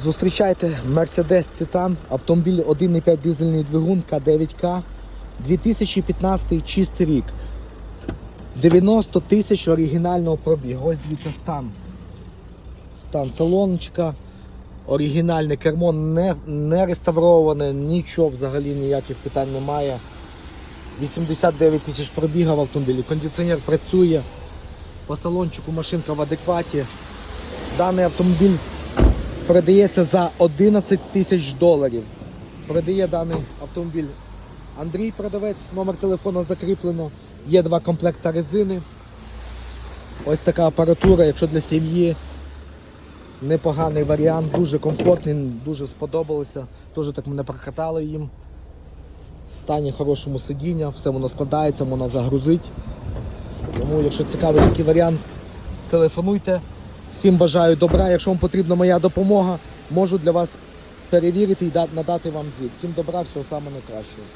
Зустрічайте Mercedes Citan, автомобіль 1,5 дизельний двигун К9К, 2015 чистий рік. 90 тисяч оригінального пробігу. Ось дивіться стан. Стан салончика. Оригінальне кермо не, не реставроване, нічого взагалі ніяких питань немає. 89 тисяч пробігів в автомобілі. Кондиціонер працює. По салончику машинка в адекваті. Даний автомобіль продається за 11 тисяч доларів. Продає даний автомобіль Андрій продавець, номер телефона закріплено. Є два комплекта резини. Ось така апаратура, якщо для сім'ї. Непоганий варіант, дуже комфортний, дуже сподобалося. Теж так мене прокатали їм. В стані хорошому сидіння, все воно складається, можна загрузити. Тому, якщо цікавий такий варіант, телефонуйте. Всім бажаю добра. Якщо вам потрібна моя допомога, можу для вас перевірити і да- надати вам звіт. Всім добра, всього самого найкращого.